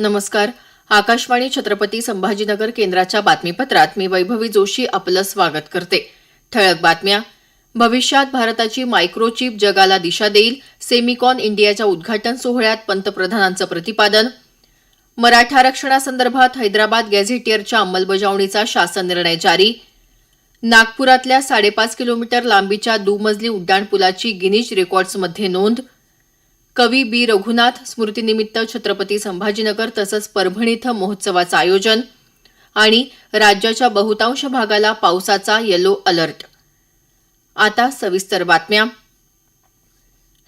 नमस्कार. आकाशवाणी छत्रपती संभाजीनगर केंद्राच्या बातमीपत्रात मी वैभवी जोशी आपलं स्वागत करते. ठळक बातम्या. भविष्यात भारताची मायक्रोचिप जगाला दिशा देईल. सेमिकॉन इंडियाच्या उद्घाटन सोहळ्यात पंतप्रधानांचं प्रतिपादन. मराठा आरक्षणासंदर्भात हैदराबाद गॅझेटियरच्या अंमलबजावणीचा शासन निर्णय जारी. नागपुरातल्या साडेपाच किलोमीटर लांबीच्या दुमजली उड्डाणपुलाची गिनीज रेकॉर्ड्समध्ये नोंद. कवी बी. रघुनाथ स्मृतीनिमित्त छत्रपती संभाजीनगर तसंच परभणी इथं महोत्सवाचं आयोजन आणि राज्याच्या बहुतांश भागाला पावसाचा येलो अलर्ट आता सविस्तर बातम्या.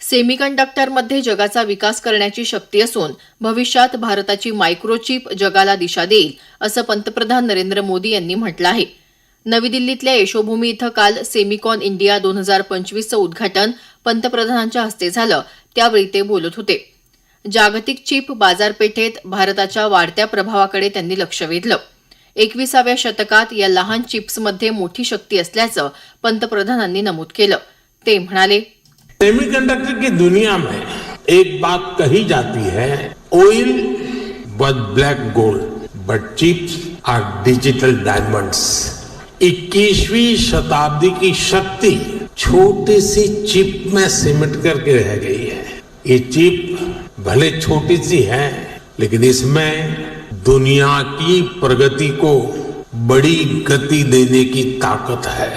सेमीकंडक्टरमध्ये जगाचा विकास करण्याची शक्ती असून भविष्यात भारताची मायक्रोचिप जगाला दिशा देईल असं पंतप्रधान नरेंद्र मोदी यांनी म्हटलं आहे. नवी दिल्लीतल्या यशोभूमी इथं काल सेमिकॉन इंडिया दोन हजार पंचवीसचं उद्घाटन पंतप्रधानांच्या हस्ते झालं. त्यावेळी ते बोलत होते. जागतिक चिप बाजारपेठेत भारताच्या वाढत्या प्रभावाकडे त्यांनी लक्ष वेधलं. एकविसाव्या शतकात या लहान चिप्समध्ये मोठी शक्ती असल्याचं पंतप्रधानांनी नमूद केलं. ते म्हणाले सेमीकंडक्टर की दुनिया में एक बात कही जाती है oil but black gold but chips are digital diamonds 21वीं शताब्दी की शक्ति छोटी सी चिप में सिमट करके रह गई है। ये चिप भले छोटी सी है, लेकिन इसमें दुनिया की प्रगति को बड़ी गति देने की ताकत है।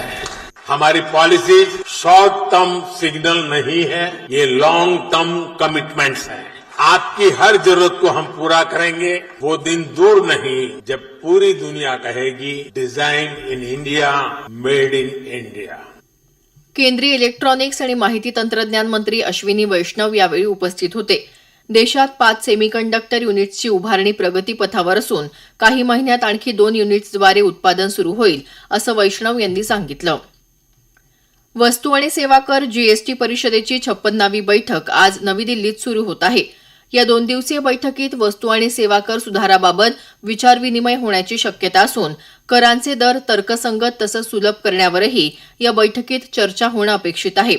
हमारी पॉलिसी शॉर्ट टर्म सिग्नल नहीं है, ये लॉन्ग टर्म कमिटमेंट्स हैं। आपकी हर जरूरत को हम पूरा करेंगे। वो दिन दूर नहीं जब पूरी दुनिया कहेगी design in India made in India केंद्रीय इलेक्ट्रॉनिक्स आणि माहिती तंत्रज्ञान मंत्री अश्विनी वैष्णव यावेळी उपस्थित होते. देशात पाच सेमीकंडक्टर युनिट्सची उभारणी प्रगतीपथावर असून काही महिन्यात आणखी दोन युनिट्सद्वारे उत्पादन सुरू होईल असं वैष्णव यांनी सांगितलं. वस्तू आणि सेवा कर जीएसटी परिषदेची छप्पन्नावी बैठक आज नवी दिल्लीत सुरू होत आहे. या दोन दिवसीय बैठकीत वस्तू आणि सेवा कर सुधाराबाबत विचारविनिमय होण्याची शक्यता असून करांचे दर तर्कसंगत तसंच सुलभ करण्यावरही या बैठकीत चर्चा होणं अपेक्षित आहे.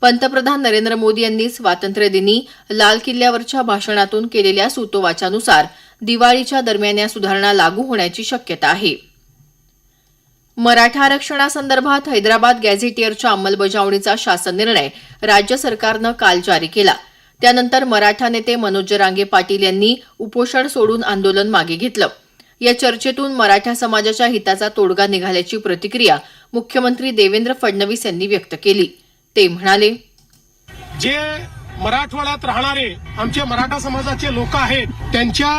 पंतप्रधान नरेंद्र मोदी यांनी स्वातंत्र्यदिनी लाल किल्ल्यावरच्या भाषणातून केलेल्या सूतोवाचानुसार दिवाळीच्या दरम्यान या सुधारणा लागू होण्याची शक्यता आहे. मराठा आरक्षणासंदर्भात हैदराबाद गॅझेटियरच्या अंमलबजावणीचा शासन निर्णय राज्य सरकारनं काल जारी केला. त्यानंतर मराठा नेते मनोज जरांगे पाटील यांनी उपोषण सोडून आंदोलन मागे घेतलं. या चर्चेतून मराठा समाजाच्या हिताचा तोडगा निघाल्याची प्रतिक्रिया मुख्यमंत्री देवेंद्र फडणवीस यांनी व्यक्त केली. ते म्हणाले जे मराठवाड्यात राहणारे आमचे मराठा समाजाचे लोक आहेत त्यांच्या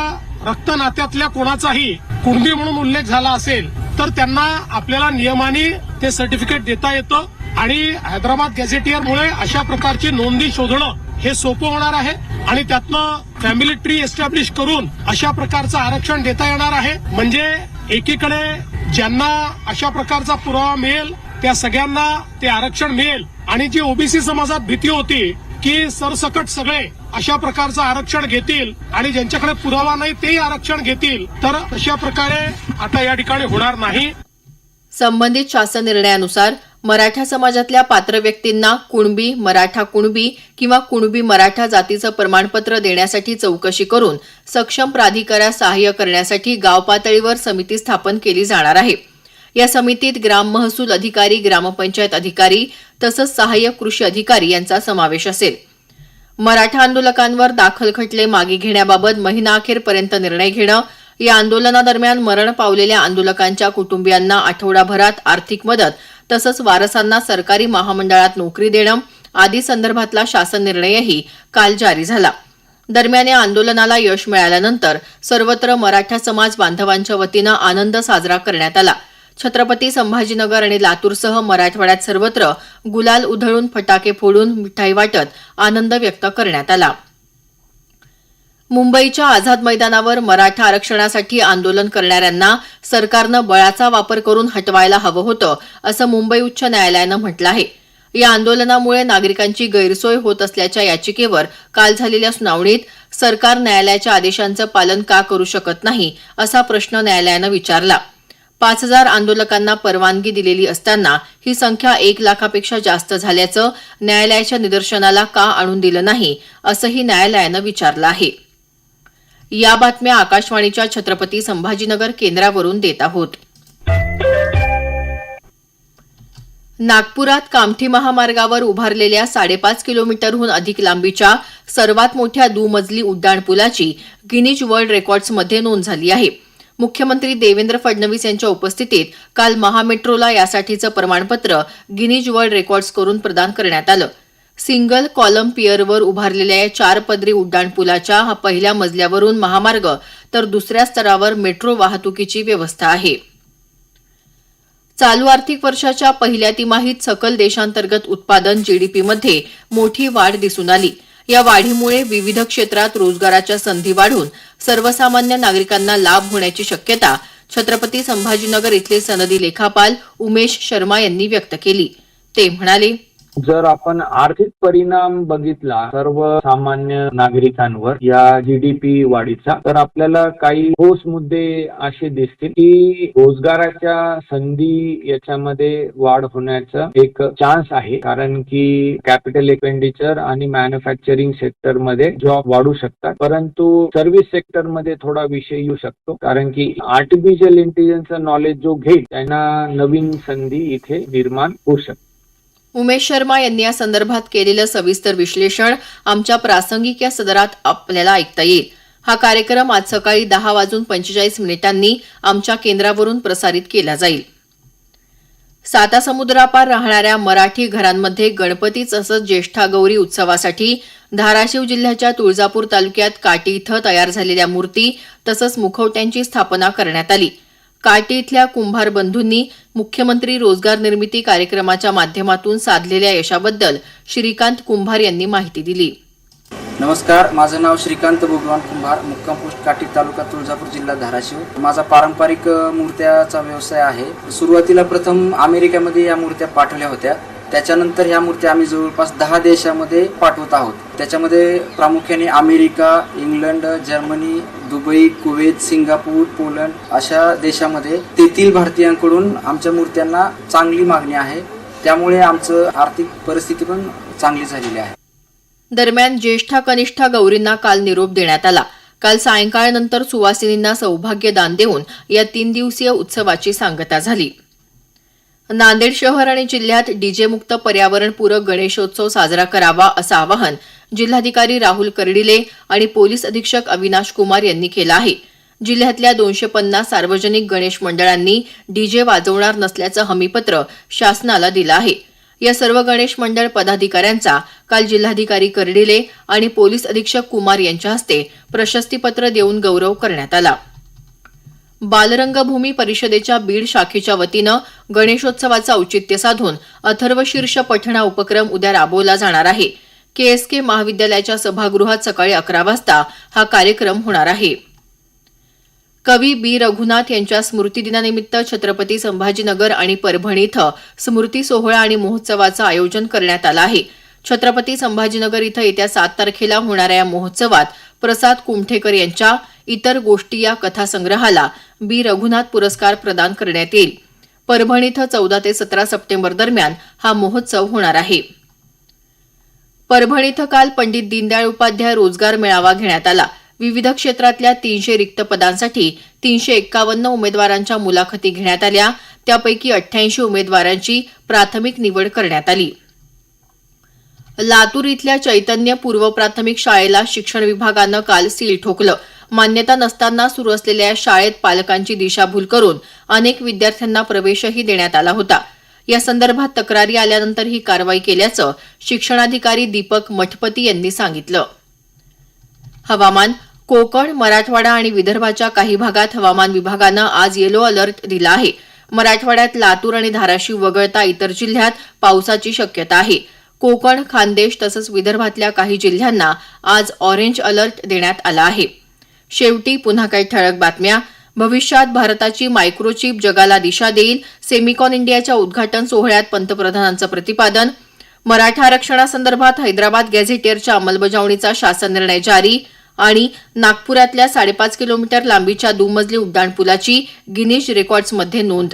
रक्त नात्यातल्या कोणाचाही कुणबी म्हणून उल्लेख झाला असेल तर त्यांना आपल्याला नियमाने ते सर्टिफिकेट देता येतं आणि हैदराबाद गॅझेटियरमुळे अशा प्रकारची नोंदी शोधणं हे सोपं होणार आहे आणि त्यातनं फॅमिली ट्री एस्टॅब्लिश करून अशा प्रकारचं आरक्षण देता येणार आहे. म्हणजे एकीकडे ज्यांना अशा प्रकारचा पुरावा मिळेल त्या सगळ्यांना ते आरक्षण मिळेल. आणि जी ओबीसी समाजात भीती होती की सरसकट सगळे अशा प्रकारचं आरक्षण घेतील आणि ज्यांच्याकडे पुरावा नाही तेही आरक्षण घेतील तर अशा प्रकारे आता या ठिकाणी होणार नाही. संबंधित शासन निर्णयानुसार मराठा समाजातल्या पात्र व्यक्तींना कुणबी मराठा कुणबी किंवा कुणबी मराठा जातीचं प्रमाणपत्र देण्यासाठी चौकशी करून सक्षम प्राधिकाऱ्यास सहाय्य करण्यासाठी गाव पातळीवर समिती स्थापन केली जाणार आहे. या समितीत ग्राम महसूल अधिकारी ग्रामपंचायत अधिकारी तसंच सहाय्यक कृषी अधिकारी यांचा समावेश असेल. मराठा आंदोलकांवर दाखल खटले मागे घेण्याबाबत महिनाअखेरपर्यंत निर्णय घेणं या आंदोलनादरम्यान मरण पावलेल्या आंदोलकांच्या कुटुंबियांना आठवडाभरात आर्थिक मदत तसंच वारसांना सरकारी महामंडळात नोकरी देणं आदी संदर्भातला शासन निर्णयही काल जारी झाला. दरम्यान या आंदोलनाला यश मिळाल्यानंतर सर्वत्र मराठा समाज बांधवांच्या वतीनं आनंद साजरा करण्यात आला. छत्रपती संभाजीनगर आणि लातूरसह मराठवाड्यात सर्वत्र गुलाल उधळून फटाके फोडून मिठाई वाटत आनंद व्यक्त करण्यात आला. मुंबईच्या आझाद मैदानावर मराठा आरक्षणासाठी आंदोलन करणाऱ्यांना सरकारनं बळाचा वापर करून हटवायला हवं होतं असं मुंबई उच्च न्यायालयानं म्हटलं आहे. या आंदोलनामुळे नागरिकांची गैरसोय होत असल्याच्या याचिकेवर काल झालेल्या सुनावणीत सरकार न्यायालयाच्या आदेशांचं पालन का करू शकत नाही असा प्रश्न न्यायालयानं विचारला. पाच हजार आंदोलकांना परवानगी दिलेली असताना ही संख्या एक लाखापेक्षा जास्त झाल्याचं न्यायालयाच्या निदर्शनाला का आणून दिलं नाही असंही न्यायालयानं विचारलं आहे. या बातम्या आकाशवाणीच्या छत्रपती संभाजीनगर केंद्रावरून देत आहोत. नागपुरात कामठी महामार्गावर उभारलेल्या साडेपाच किलोमीटरहून अधिक लांबीच्या सर्वात मोठ्या दुमजली उड्डाणपुलाची गिनीज वर्ल्ड रेकॉर्ड्समध्ये नोंद झाली आहे. मुख्यमंत्री देवेंद्र फडणवीस यांच्या उपस्थितीत काल महामेट्रोला यासाठीचं प्रमाणपत्र गिनीज वर्ल्ड रेकॉर्ड्स करून प्रदान करण्यात आलं. सिंगल कॉलम पियरवर उभारलेल्या या चार पदरी उड्डाणपुलाच्या हा पहिल्या मजल्यावरून महामार्ग तर दुसऱ्या स्तरावर मेट्रो वाहतुकीची व्यवस्था आहे. चालू आर्थिक वर्षाच्या पहिल्या तिमाहीत सकल देशांतर्गत उत्पादन जीडीपीमध्ये मोठी वाढ दिसून आली. या वाढीमुळे विविध क्षेत्रात रोजगाराच्या संधी वाढून सर्वसामान्य नागरिकांना लाभ होण्याची शक्यता छत्रपती संभाजीनगर इथले सनदी लेखापाल उमेश शर्मा यांनी व्यक्त केली. ते म्हणाले जर आपण आर्थिक परिणाम बघितला सर्व सामान्य नागरिकांवर या जीडीपी वाढीचा तर आपल्याला काही ठोस मुद्दे असे दिसतील की रोजगाराच्या संधी याच्यामध्ये वाढ होण्याचा एक चान्स आहे. कारण की कॅपिटल एक्सपेंडिचर आणि मॅन्युफॅक्चरिंग सेक्टरमध्ये जॉब वाढू शकतात. परंतु सर्व्हिस सेक्टरमध्ये थोडा विषय येऊ शकतो. कारण की आर्टिफिशियल इंटेलिजन्सचं नॉलेज जो घेईल त्यांना नवीन संधी इथे निर्माण होऊ शकते. उमेश शर्मा यांनी या संदर्भात केलेलं सविस्तर विश्लेषण आमच्या प्रासंगिक या सदरात आपल्याला ऐकता येईल. हा कार्यक्रम आज सकाळी दहा वाजून पंचेचाळीस मिनिटांनी आमच्या केंद्रावरून प्रसारित केला जाईल. सातासमुद्रापार राहणाऱ्या मराठी घरांमध्ये गणपती तसंच ज्येष्ठा गौरी उत्सवासाठी धाराशिव जिल्ह्याच्या तुळजापूर तालुक्यात काटी इथं तयार झालेल्या मूर्ती तसंच मुखवट्यांची स्थापना करण्यात आली. काटी इथल्या कुंभार बंधूंनी मुख्यमंत्री रोजगार निर्मिती कार्यक्रमाच्या माध्यमातून साधलेल्या यशाबद्दल श्रीकांत कुंभार यांनी माहिती दिली. नमस्कार माझं नाव श्रीकांत भगवान कुंभार मुक्काम पोस्ट काटी तालुका तुळजापूर जिल्हा धाराशिव. माझा पारंपरिक मूर्त्याचा व्यवसाय आहे. सुरुवातीला प्रथम अमेरिकेमध्ये या मूर्त्या पाठवल्या होत्या. त्याच्यानंतर ह्या मूर्त्या आम्ही जवळपास दहा देशामध्ये पाठवत आहोत. त्याच्यामध्ये प्रामुख्याने America England Germany Dubai Kuwait Singapore Poland अशा देशामध्ये तेथील भारतीयांकडून आमच्या मूर्त्यांना चांगली मागणी आहे. त्यामुळे आमचं आर्थिक परिस्थिती पण चांगली झालेली आहे. दरम्यान ज्येष्ठा कनिष्ठा गौरींना काल निरोप देण्यात आला. काल सायंकाळनंतर सुवासिनींना सौभाग्य दान देऊन या तीन दिवसीय उत्सवाची सांगता झाली. नांदेड शहर आणि जिल्ह्यात डीजेमुक्त पर्यावरणपूरक गणेशोत्सव साजरा करावा असं आवाहन जिल्हाधिकारी राहुल कर्डिले आणि पोलीस अधीक्षक अविनाश कुमार यांनी केलं आहे. जिल्ह्यातल्या दोनशे पन्नास सार्वजनिक गणेश मंडळांनी डीजे वाजवणार नसल्याचं हमीपत्र शासनाला दिलं आहे. या सर्व गणेश मंडळ पदाधिकाऱ्यांचा काल जिल्हाधिकारी कर्डिले आणि पोलीस अधीक्षक कुमार यांच्या हस्ते प्रशस्तीपत्र देऊन गौरव करण्यात आला. बालरंगभूमी परिषदेच्या बीड शाखेच्या वतीनं गणेशोत्सवाचं औचित्य साधून अथर्वशीर्ष पठणा पठण हा उपक्रम उद्या राबवला जाणार आहे. केएसके महाविद्यालयाच्या सभागृहात सकाळी अकरा वाजता हा कार्यक्रम होणार आहे. कवी बी. रघुनाथ यांच्या स्मृतिदिनानिमित्त छत्रपती संभाजीनगर आणि परभणी इथं स्मृती सोहळा आणि महोत्सवाचं आयोजन करण्यात आलं आहे. छत्रपती संभाजीनगर इथं येत्या सात तारखेला होणाऱ्या या महोत्सवात प्रसाद कुमठेकर यांच्या इतर गोष्टी या कथासंग्रहाला बी. रघुनाथ पुरस्कार प्रदान करण्यात येईल. परभणी इथं चौदा ते सतरा सप्टेंबर दरम्यान हा महोत्सव होणार आहे. परभणी इथं काल पंडित दीनदयाळ उपाध्याय रोजगार मेळावा घेण्यात आला. विविध क्षेत्रातल्या तीनशे रिक्त पदांसाठी तीनशे एक्कावन्न उमेदवारांच्या मुलाखती घेण्यात आल्या. त्यापैकी अठ्ठ्याऐंशी उमेदवारांची प्राथमिक निवड करण्यात आली. लातूर इथल्या चैतन्य पूर्व प्राथमिक शाळेला शिक्षण विभागानं काल सील ठोकलं. मान्यता नसताना सुरू असलेल्या या शाळेत पालकांची दिशाभूल करून अनेक विद्यार्थ्यांना प्रवेशही देण्यात आला होता. या संदर्भात तक्रारी आल्यानंतर ही कारवाई केल्याचं शिक्षणाधिकारी दीपक मठपती यांनी सांगितलं. हवामान कोकण मराठवाडा आणि विदर्भाच्या काही भागात हवामान विभागानं आज येलो अलर्ट दिला आहे. मराठवाड्यात लातूर आणि धाराशिव वगळता इतर जिल्ह्यात पावसाची शक्यता आहे. कोकण खानदेश तसंच विदर्भातल्या काही जिल्ह्यांना आज ऑरेंज अलर्ट देण्यात आला आहे. शेवटी पुन्हा काही ठळक बातम्या. भविष्यात भारताची मायक्रोचिप जगाला दिशा देईल. सेमिकॉन इंडियाच्या उद्घाटन सोहळ्यात पंतप्रधानांचं प्रतिपादन. मराठा आरक्षणासंदर्भात हैदराबाद गॅझेटियरच्या अंमलबजावणीचा शासन निर्णय जारी आणि नागपुरातल्या साडेपाच किलोमीटर लांबीच्या दुमजली उड्डाणपुलाची गिनीज रेकॉर्ड्समध्ये नोंद.